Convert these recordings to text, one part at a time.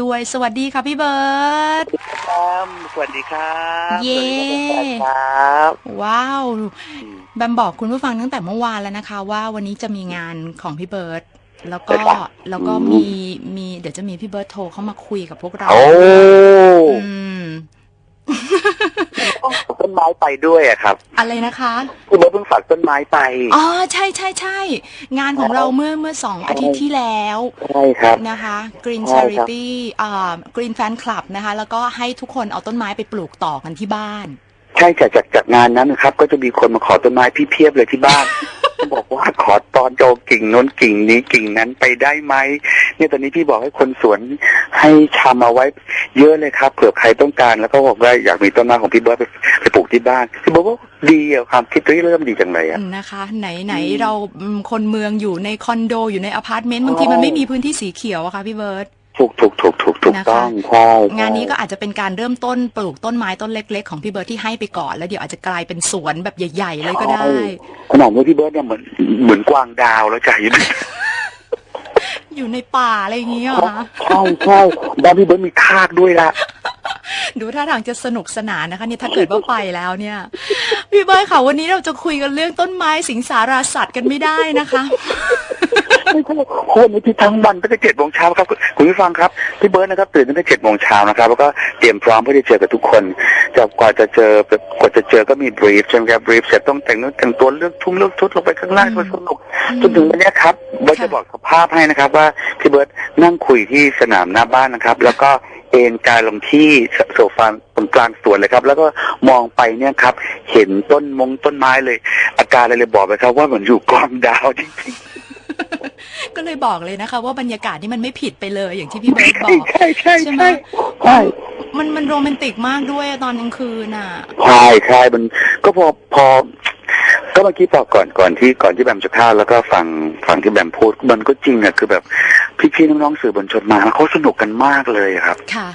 ด้วยสวัสดีค่ะพี่เบิร์ตครับสวัสดีครับเย้สวัสดีครับว้าวอืมแบมบอกคุณผู้ฟังตั้งแต่เมื่อวานแล้วนะคะ ว่าวันนี้จะมีงานของพี่เบิร์ตแล้วก็ครับแล้วก็มีมีเดี๋ยวจะมีพี่เบิร์ตโทรเข้ามาคุยกับพวกเราโอ้อืม ต้องฝากต้นไม้ไปด้วยอะครับอะไรนะคะคุณเบิร์ตเพิ่งฝากต้นไม้ไปอ๋อใช่ใช่ใช่งานของเราเมื่อเมื่อสองอาทิตย์ที่แล้วใช่ครับ นะคะ Green ใช่ครับ Charity อ่า Green Fan Club นะคะ แล้วก็ให้ทุกคนเอาต้นไม้ไปปลูกต่อกันที่บ้าน ใช่จากจากจากงานนั้นนะครับ ก็จะมีคนมาขอต้นไม้พี่เพียบเลยที่บ้าน บอกว่าขอตอนโจกิ่งน้นกิ่งนี้กิ่งนั้นไปได้ไหมเนี่ยตอนนี้พี่บอกให้คนสวนให้ชำเอาไว้ เยอะเลยครับเผื่อใครต้องการแล้วก็บอกว่าอยากมีต้นไม้ของพี่เบิร์ตไปไปปลูกที่บ้านพี่บอกว่าดีอะความคิดนี้เริ่มดีจังเลยอะนะคะ ไหนไหนเราคนเมืองอยู่ในคอนโดอยู่ในอพาร์ตเมนต์บางทีมันไม่มีพื้นที่สีเขียวอะค่ะพี่เบิร์ต ถูกถูกถูกถูกถูกนะคะ ต้องใช่งานนี้ก็อาจจะเป็นการเริ่มต้นปลูกต้นไม้ต้นเล็ก ๆ ของพี่เบิร์ตที่ให้ไปก่อน แล้วเดี๋ยวอาจจะกลายเป็นสวนแบบใหญ่ ๆ เลยก็ได้ขนาดว่าพี่เบิร์ดเนี่ยเหมือนเหมือนกวางดาวแล้วใจอยู่นะอยู่ในป่าอะไรอย่างเงี้ยเหรอคะใช่ใช่บ้านพี่เบิร์ดมีทากด้วยละ ดูท่าทางจะสนุกสนานนะคะเนี่ยถ้าเกิดว่าไปแล้วเนี่ยพี่เบิร์ตค่ะวันนี้เราจะคุยกันเรื่องต้นไม้สิงสาราสัตว์กันไม่ได้นะคะ ไม่ใช่คนที่ทั้งวันตั้งแต่เจ็ดโมงเช้าครับคุณผู้ฟังครับพี่เบิร์ดนะครับตื่นตั้งแต่เจ็ดโมงเช้านะครับแล้วก็เตรียมพร้อมเพื่อที่จะเจอกับทุกคนจะกว่าจะเจอกว่าจะเจอก็มีบรีฟใช่ไหมครับบรีฟเสร็จต้องแต่งนื้อแต่งตัวเลือกทุ่งเลือกชุดลงไปข้างล่างเพื่อสนุกจนถึงวันนี้ครับเบิร์ตค่ะจะบอกสภาพให้นะครับ ว่าพี่เบิร์ตนั่งคุยที่สนามหน้าบ้านนะครับ แล้วก็เอนกายลงที่โซฟาตรงกลางสวนเลยครับ แล้วก็มองไปเนี่ยครับ เห็นต้นมงต้นไม้เลย อาการอะไรเลยบอกไปครับ ว่าเหมือนอยู่กลางดาวจริง ก็เลยบอกเลยนะคะ ว่าบรรยากาศนี่มันไม่ผิดไปเลยอย่างที่พี่เบิร์ตๆบใช่อกใช่ใช่ใช่ไหมใช่ใช่มันมันโรแมนติกมากด้วยตอนกลางคืนน่ะใช่ใช่มันก็พอพอ ก็เมื่อกี้บอกก่อนก่อนที่ก่อนที่แบมจะเข้าแล้วก็ฟังฟังที่แบมพูดมันก็จริงอะคือแบบพี่ๆน้องๆสื่อบนชนมาเขาสนุกกันมากเลยอะครับ ค่ะ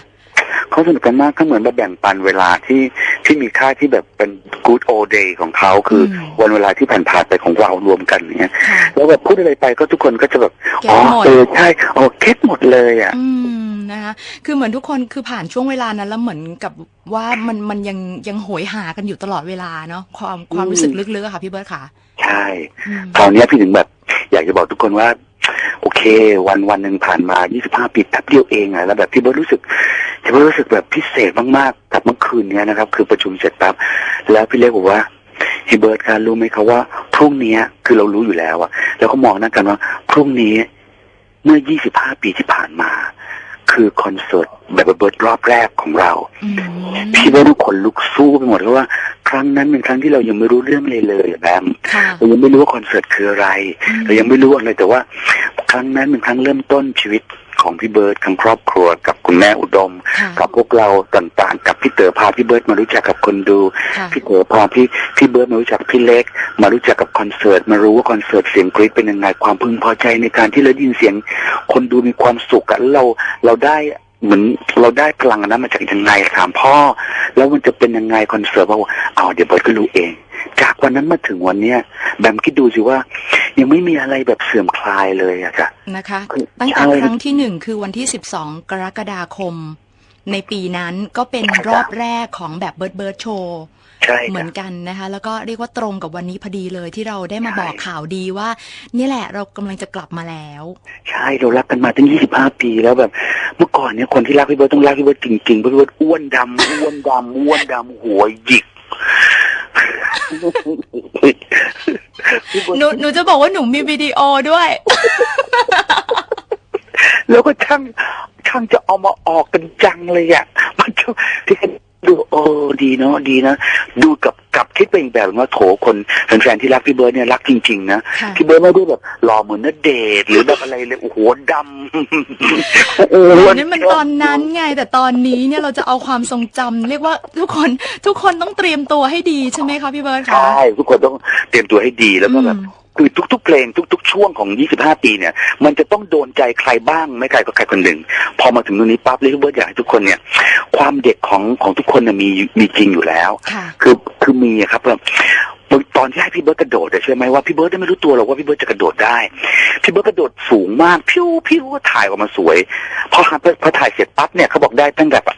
เขาสนุกกันมากก็เหมือนมาแบ่งปันเวลาที่ที่มีค่าที่แบบเป็น good old day ของเขาคืออมวันเวลาที่ผ่านผ่านๆไปของเรารวมกันเนี้ยค่ะแล้วแบบพูดอะไรไปก็ทุกคนก็จะแบบเก็ตอ๋อหมดเออใช่อ๋อเก็ตหมดเลยอะอืมนะคะคือเหมือนทุกคนคือผ่านช่วงเวลานั้นแล้วเหมือนกับว่ามันมันยังยังโหยหากันอยู่ตลอดเวลาเนาะความความรู้สึกลึกๆอะค่ะพี่เบิร์ตค่ะ ใช่อืมคราวเนี้ยพี่ถึงแบบ อยากจะบอกทุกคนว่า โอเค วันวันหนึ่งผ่านมา 25 ปีแป๊บเดียวเองอะแล้วแบบพี่เบิร์ตรู้สึกพี่เบิร์ตรู้สึกแบบพิเศษมากๆกับเมื่อคืนเนี้ยนะครับ คือประชุมเสร็จปั๊บแล้วพี่เล็กบอกว่าพี่เบิร์ตคะรู้ไหมคะว่าพรุ่งเนี้ยคือเรารู้อยู่แล้วอะแล้วก็มองหน้ากันว่าพรุ่งนี้เมื่อ 25 ปีที่ผ่านมา คือคอนเสิร์ตแบบเบิร์ตรอบแรกของเราอืมพี่เบิร์ตทุกคนลุกสู้ไปหมดเพราะว่า ครั้งนั้นเป็นครั้งที่เรายังไม่รู้เรื่องเลยเลยอะแบมค่ะเรายังไม่รู้ว่าคอนเสิร์ตคืออะไรอืมเรายังไม่รู้อะไรแต่ว่าครั้งนั้นเป็นครั้งเริ่มต้นชีวิตของพี่เบิร์ดทั้งครอบครัวกับคุณแม่อุดมค่ะกับพวกเราต่างๆ กับพี่เต๋อพาพี่เบิร์ดมารู้จักกับคนดูค่ะพี่เต๋อพาพี่พี่เบิร์ดมารู้จักพี่เล็ก มารู้จักกับคอนเสิร์ตมารู้ว่าคอนเสิร์ตเสียงกรี๊ดเป็นยังไงความพึงพอใจในการที่เราได้ยินเสียงคนดูมีความสุขอะแล้วเราเราได้ เหมือนเราได้พลังอันนั้นมาจากยังไงถามพ่อ แล้วมันจะเป็นยังไงคอนเสิร์ตบอกว่าเอาเดี๋ยวเบิร์ดก็รู้เอง จากวันนั้นมาถึงวันเนี้ยแบมคิดดูสิว่า ยังไม่มีอะไรแบบเสื่อมคลายเลยอะค่ะนะคะคือตั้งแต่ใช่ครั้งที่หนึ่งคือวันที่12กรกฎาคม ในปีนั้นก็เป็นรอบแรกของแบบเบิร์ดเบิร์ดโชว์ใช่ เหมืค่ะอนกันนะคะ แล้วก็เรียกว่าตรงกับวันนี้พอดีเลยที่เราได้มาใช่บอกข่าวดีว่า นี่แหละเรากำลังจะกลับมาแล้ว ใช่เรารักกันมาตั้ง 25 ปีแล้วแบบ เมื่อก่อนเนี่ยคนที่รักพี่เบิร์ดต้องรักพี่เบิร์ดจริงๆเพราะพี่เบิร์ดอ้วนดำอ้วนดำอ้วนดำหัวหยิกพี่เบิร์ดหนูหนูจะบอกว่าหนูมีวิดีโอด้วย แล้วก็ช่างช่างจะเอามาออกกันจังเลยอะ มันจะที่ดู โอ้ดีเนาะดีนะ ดูกับกับคิดไปอีกแบบว่าโถคนแฟนๆที่รักพี่เบิร์ดเนี่ยรักจริงๆนะค่ะพี่เบิร์ดไม่ได้แบบหล่อเหมือนนเดชน์หรือแบบอะไรเลยโอ้โหดำโอ้โหนั่นมันตอนนั้นไง แต่ตอนนี้เนี่ยเราจะเอาความทรงจำเรียกว่าทุกคนทุกคนต้องเตรียมตัวให้ดีใช่ไหมคะพี่เบิร์ตคะใช่ทุกคนต้องเตรียมตัวให้ดีแล้วก็แบบอืม คือทุก ๆ เพลงทุก ๆ ช่วงของ 25 ปีเนี่ย มันจะต้องโดนใจใครบ้างไม่ใครก็ใครคนหนึ่ง พอมาถึงตรงนี้ปั๊บเลยพี่เบิร์ดอยากให้ทุกคนเนี่ย ความเด็กของของทุกคนเนี่ยมีมีจริงอยู่แล้วค่ะคือคือมีอะครับแบบตอนที่ให้พี่เบิร์ดกระโดดอะเชื่อไหมว่าพี่เบิร์ดไม่รู้ตัวหรอกว่าพี่เบิร์ดจะกระโดดได้ พี่เบิร์ดกระโดดสูงมากพิ้วพิ้วก็ถ่ายออกมาสวยพอพอถ่ายเสร็จปั๊บเนี่ยเขาบอกได้ตั้งแต่แบบ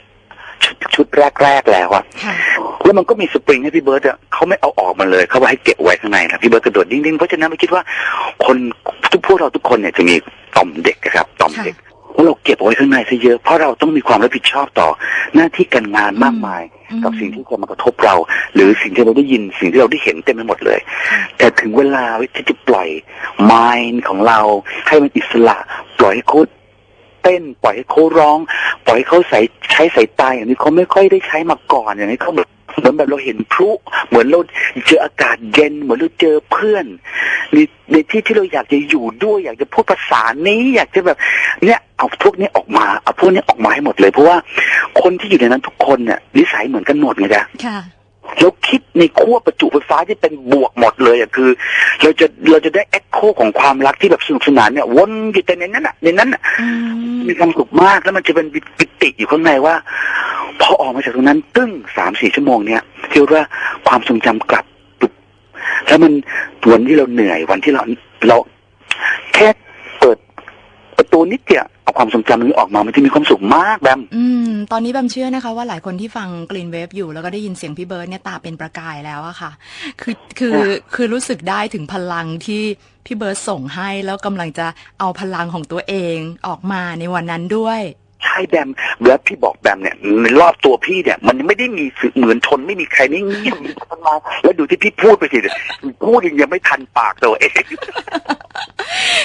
ชุดชุดแรกๆแล้วอะค่ะแล้วมันก็มีสปริงให้พี่เบิร์ดอะเขาไม่เอาออกมาเลยเขาบอกให้เก็บไว้ข้างในนะพี่เบิร์ดกระโดดดิ้งๆเพราะฉะนั้นไม่คิดว่า คนทุกพวกเราทุกคนเนี่ยจะมีต่อมเด็กนะครับต่อมเด็กแล้วเราเก็บเอาไว้ข้างในซะเยอะเพราะเราต้องมีความรับผิดชอบต่อหน้าที่การงานมากมายอืมกับสิ่งที่จะมากระทบเรา หรือสิ่งที่เราได้ยินสิ่งที่เราได้เห็นเต็มไปหมดเลย แต่ถึงเวลาที่จะปล่อยมายของเราให้มันอิสระ ปล่อยให้เขา เต้น ปล่อยให้เขาร้อง ปล่อยให้เขาใส่ใช้สายตาอย่างนี้เขาไม่ค่อยได้ใช้มาก่อนอย่างนี้เขาแบบเหมือนแบบเราเห็นพลุเหมือนเราเจออากาศเย็น เหมือนเราเจอเพื่อนในในที่ที่เราอยากจะอยู่ด้วย อยากจะพูดภาษานี้ อยากจะแบบ เนี่ยเอาพวกนี้ออกมาเอาพวกนี้ออกมาให้หมดเลย เพราะว่าคนที่อยู่ในนั้นทุกคนเนี่ยนิสัยเหมือนกันหมดไงจ๊ะ ค่ะเราคิดในขั้วประจุไฟฟ้าที่เป็นบวกหมดเลยอะคือ เราจะเราจะได้เอ็กโคของความรักที่แบบสนุกสนานเนี่ยวนอยู่แต่ในนั้นอะในนั้นอะอืมมีความสุขมากแล้วมันจะเป็นปิติอยู่ข้างในว่า พอออกมาจากตรงนั้นตึ้งสามสี่ชั่วโมงเนี่ยที่เรียกว่าความทรงจำกลับปุ๊บแล้วมันวันที่เราเหนื่อยวันที่เราเราแค่เปิดประตูนิดเดียว เอาความทรงจำนี้ออกมามันจะมีความสุขมากแบมอืม ตอนนี้แบมเชื่อนะคะ ว่าหลายคนที่ฟังกรีนเวฟอยู่แล้วก็ได้ยินเสียงพี่เบิร์ดเนี่ยตาเป็นประกายแล้วอะค่ะ คือคือคือรู้สึกได้ถึงพลังที่พี่เบิร์ดส่งให้แล้วกำลังจะเอาพลังของตัวเองออกมาในวันนั้นด้วยใช่แบมแล้วพี่บอกแบมเนี่ยในรอบตัวพี่เนี่ย มันไม่ได้มีสื่อเหมือนชนไม่มีใครนี่เงียบมีคนมา แล้วดูที่พี่พูดไปสิพูดยังไม่ทันปากตัวเอง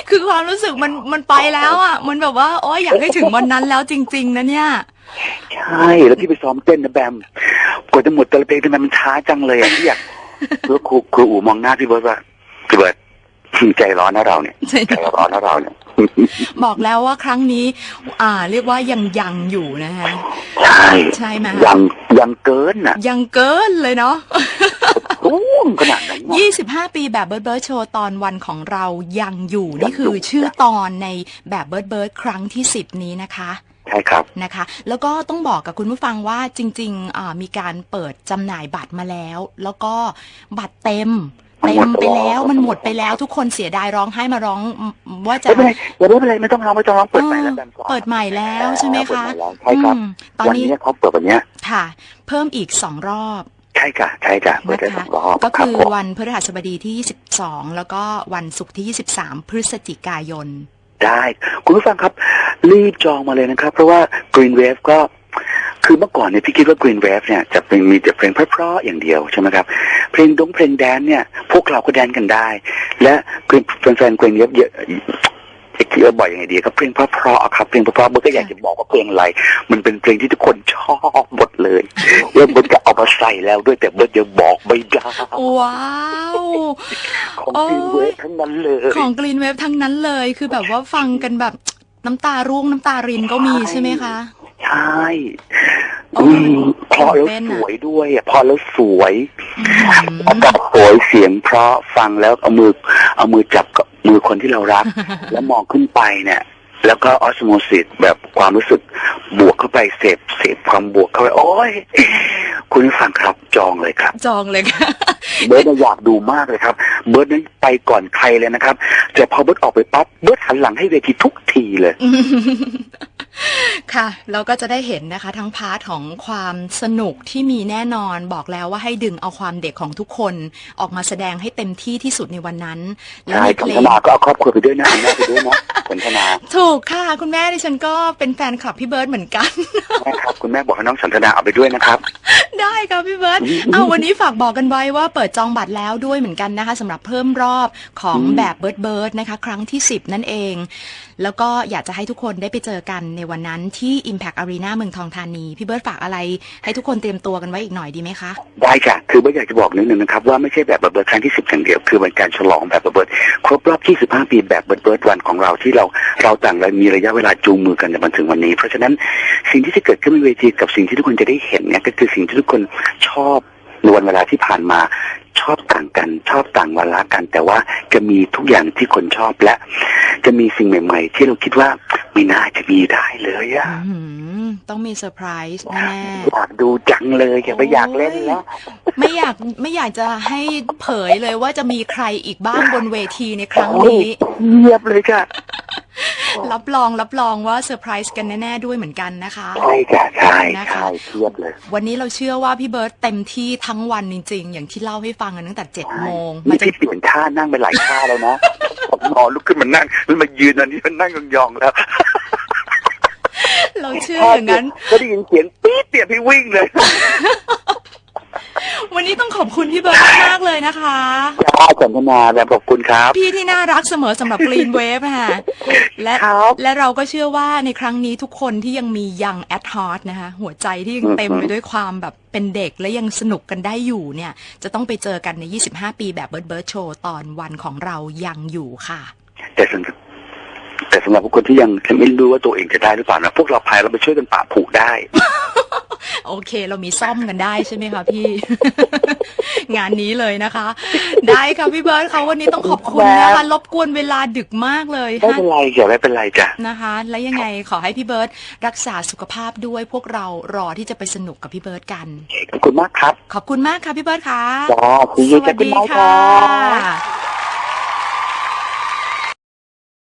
คือความรู้สึกมันมันไปแล้วอะมันแบบว่าโอ้ยอยากให้ถึงวันนั้นแล้วจริง ๆ นะเนี่ย ใช่แล้วพี่ไปซ้อมเต้นนะแบมกว่าจะหมดแต่ละเพลงทำไมมันช้าจังเลยอะพี่อยากแล้วครูครูอู๋มองหน้าพี่เบิร์ดว่าพี่เบิร์ดใจร้อนนะเราเนี่ยใจร้อนนะเราเนี่ยบอกแล้วว่าครั้งนี้ อ่า เรียกว่ายังยังอยู่นะคะใช่ ใช่ไหมยังยังเกินน่ะ ยังเกินเลยเนาะ ตุ้มขนาดนั้นน่ะ25ปีแบบเบิร์ดเบิร์ดโชว์ตอนวันของเรายังอยู่นี่คือชื่อตอนในแบบเบิร์ดเบิร์ดครั้งที่10นี้นะคะใช่ครับนะคะ แล้วก็ต้องบอกกับคุณผู้ฟังว่าจริงๆอ่ามีการเปิดจำหน่ายบัตรมาแล้ว แล้วก็บัตรเต็มมันเต็หมมดไปไปแล้แล้ววมันหมดไปแล้วทุกคนเสียดายร้องไห้มาร้องว่าจะไม่เป็นไรอย่าไม่เป็นไรไม่ต้องร้องไม่ต้องร้องเปิดใหม่แล้วแบมเปิดใหม่แล้วใช่ไหมเปิดคะใหม่แล้วใช่ครับอืมตอนวันนี้นี้เขาเปิดวันเนี้ยค่ะ เพิ่มอีกสองรอบ ใช่ค่ะ ใช่ค่ะเปิดนะได้สคะองรอบก็รับคือผมวันพฤหัสบดีที่ 22 แล้วก็วันศุกร์ที่ 23 พฤศจิกายน ได้ คุณผู้ฟังครับ รีบจองมาเลยนะครับ เพราะว่า Green Wave ก็คือเมื่อก่อนเนี่ยพี่คิดว่า Green Wave เนี่ยจะเป็นมีแต่เพลงเพราะๆอย่างเดียวใช่ไหมครับ เพลงดงเพลงแดนเนี่ย พวกเราก็แดนกันได้ และแฟนๆ Green Wave เยอะ จะคิดว่าบ่อยยังไงดีครับเพลงเพราะๆครับเพลงเพราะๆเบิร์ดก็อยากจะบอกว่าเพลงอะไร มันเป็นเพลงที่ทุกคนชอบหมดเลยแล้วเบิร์ดก็เอามาใส่แล้วด้วยแต่เบิร์ดยังบอกไม่ได้ว้าวของโอ้ Green ย Wave ทั้งนั้นเลยของกรีนเวฟทั้งนั้นเลย คือแบบว่าฟังกันแบบน้ำตาร่วงน้ำตารินก็มีใช่ไหมคะใช่โอ้อืยมพอแล้วตื่นเต้นสอะวยด้วยอะพอแล้วสวยอือามกาศสวยเสียงเพราะฟังแล้วเอามือเอามือจับกับ มือคนที่เรารัก แล้วมองขึ้นไปเนี่ย แล้วก็ออสโมซิสแบบความรู้สึกบวกเข้าไปเสพเสพความบวกเข้าไป โอ้ยคุณผู้ฟังครับจองเลยครับ จองเลยค่ะเบิร์ดน่ะอยากดูมากเลยครับ เบิร์ดนั้นไปก่อนใครเลยนะครับแต่พอเบิร์ดออกไปปั๊บเบิร์ดหันหลังให้เวทีทุกทีเลย ค่ะเราก็จะได้เห็นนะคะทั้งพาร์ทของความสนุกที่มีแน่นอนบอกแล้วว่าให้ดึงเอาความเด็กของทุกคนออกมาแสดงให้เต็มที่ที่สุดในวันนั้น และใช่ในสัเพนลทงนาก็เอาครอบครัวไปด้วยนะคุณแม่ไปด้วยนะสันทนาถูกค่ะ คุณแม่ดิฉันก็เป็นแฟนคลับพี่เบิร์ดเหมือนกันแม่ครับคุณแม่บอกให้น้องสันทนาเอาไปด้วยนะครับ ได้ค่ะพี่เบิร์ตอืมเอาวันนี้ฝากบอกกันไว้ว่าเปิดจองบัตรแล้วด้วยเหมือนกันนะคะสำหรับเพิ่มรอบของอืม แบบเบิร์ดเบิร์ดนะคะ ครั้งที่ 10 นั่นเอง แล้วก็อยากจะให้ทุกคนได้ไปเจอกันในวันนั้นที่ Impact Arena เมืองทองธานี พี่เบิร์ตฝากอะไร ให้ทุกคนเตรียมตัวกันไว้อีกหน่อยดีไหมคะ ได้ค่ะ คือเบิร์ดอยากจะบอกนิดนึงนะครับ ว่าไม่ใช่แบบเบิร์ดครั้งที่สิบอย่างเดียว คือเป็นการฉลองแบบเบิร์ดครบรอบ 25 ปีแบบเบิร์ดเบิร์ดวันของเราที่เราเราต่างเรามีระยะเวลาจูงมือกันจนมาถึงวันนี้ เพราะฉะนั้นสิ่งที่จะเกิดขึ้นบนเวทีกับสิ่งที่ทุกคนจะได้เห็นเนี่ยก็คือสิ่งที่ทุกคนชอบ ในวันเวลาที่ผ่านมาชอบต่างกันชอบต่างวาระกัน แต่ว่าจะมีทุกอย่างที่คนชอบและ จะมีสิ่งใหม่ ๆ ที่เราคิดว่าไม่น่าจะมีได้เลยอะอื้อหือต้องมีเซอร์ไพรส์แน่อยากดูจังเลยแกไม่อยากเล่นแล้วๆไม่อยากไม่อยากจะให้เผยเลยว่าจะมีใครอีกบ้างบนเวทีในครั้งนี้เงียบเลยค่ะ รับรองรับรองว่าเซอร์ไพรส์กันแน่ ๆ ด้วยเหมือนกันนะคะใช่ค่ะใช่นะคะใช่เทียบเลย วันนี้เราเชื่อว่าพี่เบิร์ตเต็มที่ทั้งวันจริง ๆ อย่างที่เล่าให้ฟังกันตั้งแต่เจ็ดโมงมานี่จน พี่เปลี่ยนท่านั่งไปหลายท่าแล้วนะ ผมนอนลุกขึ้นมานั่งแล้วมายืนอันนี้มันนั่งยองๆแล้วเราเชื่ออย่างนั้น ก็ได้ยินเสียงปี๊ดเตียพี่วิ่งเลย วันนี้ต้องขอบคุณพี่เบิร์ตมากๆเลยนะคะ จ้าสันทนาแบบขอบคุณครับ พี่ที่น่ารักเสมอสำหรับ Green Wave ค่ะและครับ และเราก็เชื่อว่าในครั้งนี้ทุกคนที่ยังมียังแอดฮอ t นะคะหัวใจที่ยังเต็มไปด้วยความแบบเป็นเด็กและยังสนุกกันได้อยู่เนี่ย จะต้องไปเจอกันใน 25 ปีแบบเบิร์ดเบิร์ดโชว์ตอนวันของเรายังอยู่ค่ะ แต่สำหรับ แต่สำหรับบุคคลที่ยังไม่รู้ว่าตัวเองจะได้หรือเปล่านะพวกเราพายเราไปช่วยกันป่าบผูได้ โอเค เรามีซ่อมกันได้ใช่ไหมคะพี่ งานนี้เลยนะคะ ได้ค่ะพี่เบิร์ดเขาวันนี้ต้องขอบคุณนะคะรบกวนเวลาดึกมากเลยไม่เป็นไรจ้ะไม่เป็นไรจ้ะนะคะ และยังไงขอให้พี่เบิร์ตรักษาสุขภาพด้วยพวกเรารอที่จะไปสนุกกับพี่เบิร์ตกันขอบคุณมากครับ ขอบคุณมากค่ะพี่เบิร์ตค่ะจ้าคุยสกัวันสคุณดีน้องคค่รับะ